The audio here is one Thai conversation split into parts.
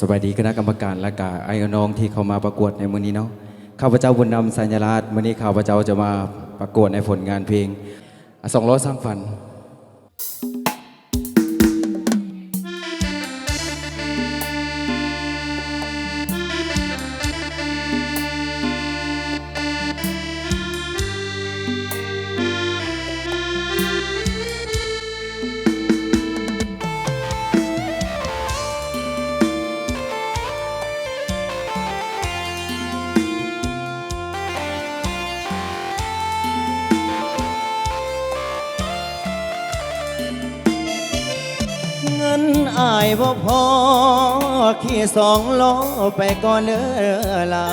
สวัสดีคณะกรรมการและกาไอ้น้องที่เข้ามาประกวดในมือนี้เนาะข้าพเจ้าบุญนำสัญญาลักษณ์มือนี้ข้าพเจ้าจะมาประกวดในผลงานเพลงสองล้อสร้างฝัน บ่พอขี่สองล้อไปก่อนเด้อลา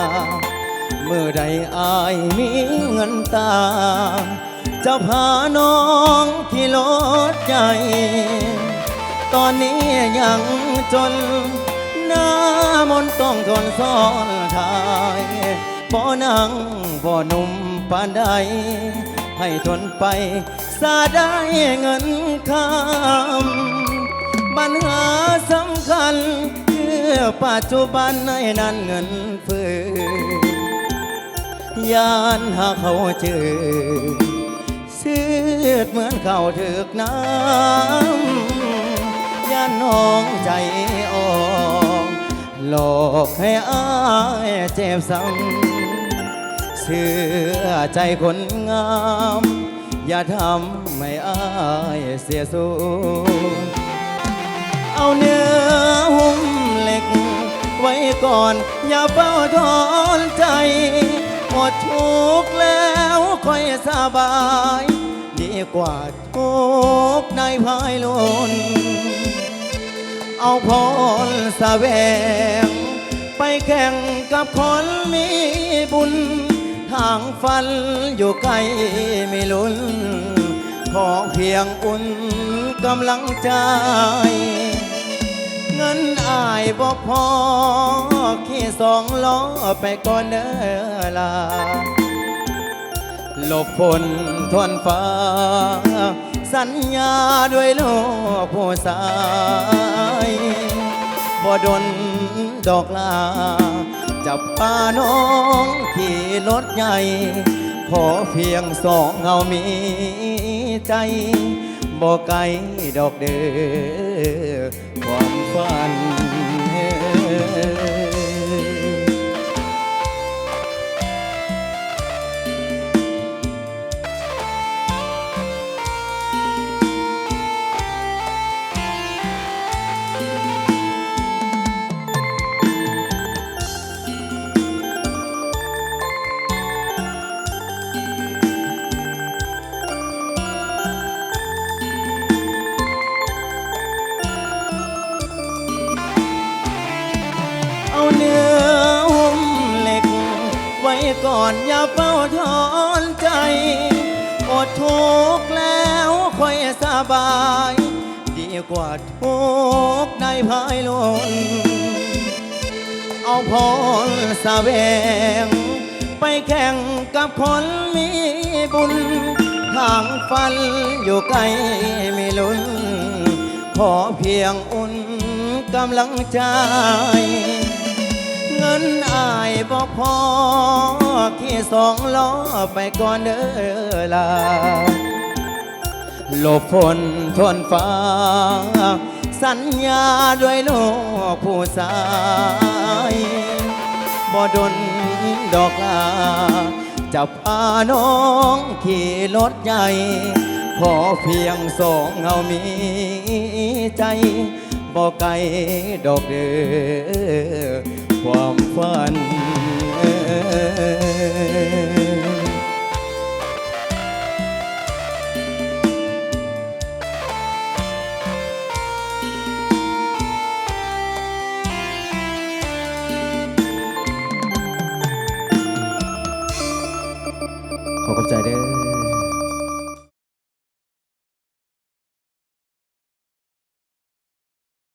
เมื่อใดอายมีเงินตา จะพาน้องขี่รถใหญ่ตอนนี้ยังจนหน้ามนต์ต้องทนซ้อนทายบ่นั่งบ่หนุ่มปานใดให้ทนไป สาได้เงินคำ ปัญหาสำคัญคือปัจจุบันในนั้นเงินเฟื้นยานหาเขาเจอเสือดเหมือนเขาถึกน้ำย่านน้องใจอ่อนหลอกให้อายเจ็บซ้ำเชื่อใจคนงาม อย่าทำให้อายเสียสูญ เอาเนื้อหุ้มเหล็ก ไว้ก่อนอย่าเฝ้าทอนใจหมดทุกแล้วค่อยสบาย ดีกว่าทุกในภายลนเอาพรสะแวง ไปแข่งกับคนมีบุญ ทางฟันอยู่ไกลไม่ลุ้น ขอเพียงอุ่นกำลังใจ บ่พอขี่สองล้อไปก่อนเด้อลาหลบฝนทนฟ้า สัญญาด้วยโลกผู้สายบ่ดนดอกลาจะพาน้องขี่รถใหญ่ ขอเพียงสองเงามีใจบ่ไกลดอกเด้อความฝัน ก่อนอย่าเฝ้าทอนใจอดทุกข์แล้วค่อยสบาย ดีกว่าทุกในภายหลนเอาพรสะแวง ไปแข่งกับคนมีบุญ ทางฟันอยู่ไกลไม่ลุ้น ขอเพียงอุ่นกำลังใจ งินอายบ่พอขี่สองล้อไปก่อนเด้อลาหลบฝนทนฟ้า สัญญาด้วยโลกผู้สายบ่ดนดอกลาจะพาน้องขี่รถใหญ่ ขอเพียงสองเงามีใจบ่ไกลดอกเด้อ ความฝันขอขอบใจเด้อ